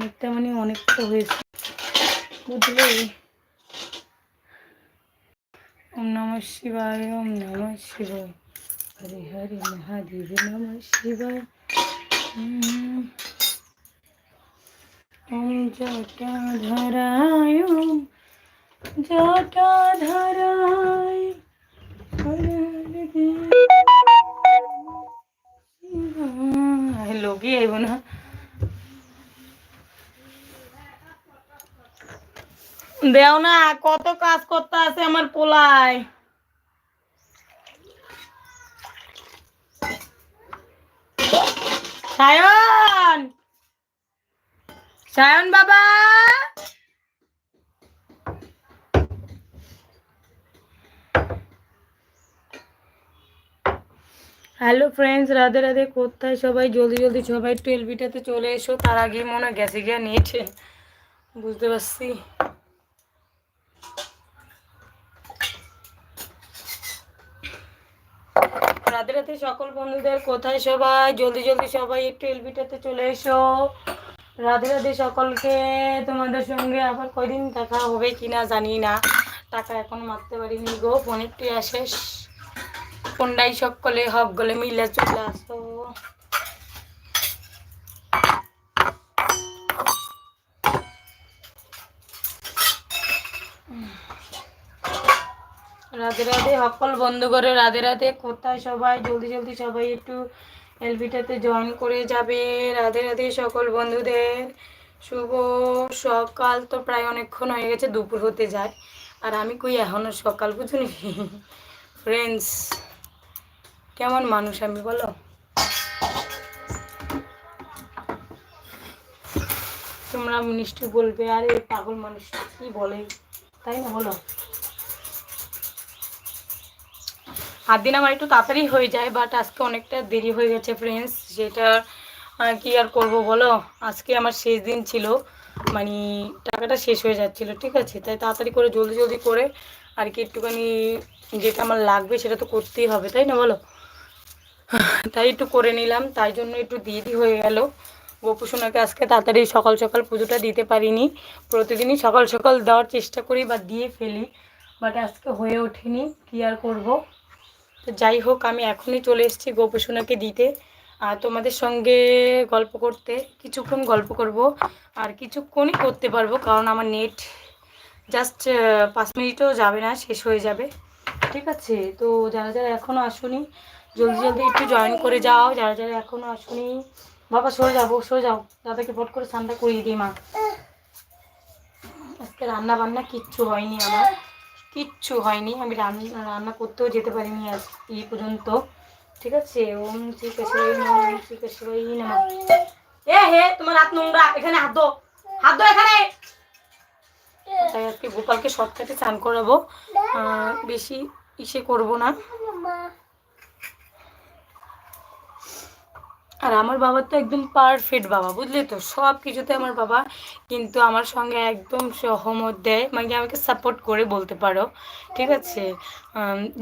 অনেকটা মানে অনেকটা হয়েছে। বুঝলে? ওম নম শিবায়, ওম নম শিবায়। হরে হরে মহাদেব, নম শিবায়। ওম জটাধরায় ওম জটাধরায় হরে হরে দেব লোকই আইব না। দেও না, কত কাজ করতে আছে আমার পোলায়। সায়ন! সায়ন বাবা! হ্যালো ফ্রেন্ডস রাধে রাধে, কোথায় সবাই? জলদি জলদি সবাই একটু এলবিটাতে চলে এসো। তার আগে মনে গেছে গিয়ে নিয়েছে। বুঝতে পারছি। রাধে রাতে সকল বন্ধুদের, কোথায় সবাই? জলদি জলদি সবাই একটু এলবিটাতে চলে এসো। রাধে রাধে সকলকে, তোমাদের সঙ্গে আবার কয়দিন দেখা হবে কি না জানি না। টাকা এখন মারতে পারিনি গো ফোনেরটি আসে। ফোনটাই সকলে হক গলে মিলে চলে আসো। রাধে রাধে, সকল বন্ধ করে রাধে রাধে। কোথায় সবাই? জলদি জলদি সবাই একটু এলবিটাতে জয়েন করে যাবে। রাধে রাধে সকল বন্ধুদের। শুভ সকাল। তো প্রায় অনেকক্ষণ হয়ে গেছে, দুপুর হতে যায়। আর আমি কই এখনও সকাল বুঝুনি? ফ্রেন্ডস কেমন মানুষ আমি বলো? তোমরা নিশ্চয়ই বলবে, আরে পাগল মানুষ, কি বলে? তাই না বলো? হাত দিন আমার একটু তাড়াতাড়ি হয়ে যায় বাট আজকে অনেকটা দেরি হয়ে গেছে ফ্রেন্ডস যেটা কি আর করব বলো? আজকে আমার শেষ দিন ছিল মানে টাকাটা শেষ হয়ে যাচ্ছিল, ঠিক আছে? তাই তাড়াতাড়ি করে, জলদি জলদি করে আর কি একটুখানি যেটা আমার লাগবে সেটা তো করতেই হবে, তাই না বলো? তাই একটু করে নিলাম, তাই জন্য একটু দেরি হয়ে গেল। গোপুসোনাকে আজকে তাড়াতাড়ি সকাল সকাল পুজোটা দিতে পারিনি, প্রতিদিনই সকাল সকাল দেওয়ার চেষ্টা করি বা দিয়ে ফেলি বাট আজকে হয়ে ওঠেনি, কি আর করব? তো যাই হোক, আমি এখনই চলে এসেছি গোপসোনাকে দিতে। আর তোমাদের সঙ্গে গল্প করতে, কিছুক্ষণ গল্প করব। আর কিছুক্ষণই করতে পারব, কারণ আমার নেট জাস্ট পাঁচ মিনিটও যাবে না, শেষ হয়ে যাবে। ঠিক আছে? তো যারা যারা এখনও আসুনি, জলদি জলদি একটু জয়েন করে যাও। যারা যারা এখনও আসুনি, বাবা, সরে যাব সরে যাও। দাদাকে ফট করে স্নানটা করিয়ে দিই, মা। আজকে রান্না বান্না কিচ্ছু হয়নি আমার। কিচ্ছু হয়নি। আমি রান্না রান্না করতেও যেতে পারিনি আজ এই পর্যন্ত। ঠিক আছে? ওম শ্রী কেশবাই নম শ্রী কেশবাই নম। এ হে, তোমার হাত নোংরা, এখানে হাত দো হাত দো এখানে। তাই আজকে গোপালকে শর্টকাটে চান করাবো। বেশি ইসে করব না। আর আমার বাবা তো একদম পারফেক্ট বাবা, বুঝলে তো? সব কিছুতে আমার বাবা কিন্তু আমার সঙ্গে একদম সহমত দেয় মানে আমাকে সাপোর্ট করে বলতে পারো, ঠিক আছে?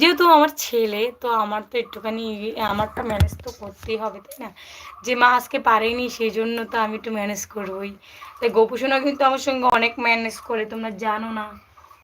যেহেতু আমার ছেলে, তো আমার তো একটুখানি, আমারটা ম্যানেজ তো করতেই হবে, তাই না? যে মা আজকে পারেনি সেই জন্য তো আমি একটু ম্যানেজ করবই। তাই গোপুসোনা কিন্তু আমার সঙ্গে অনেক ম্যানেজ করে, তোমরা জানো না।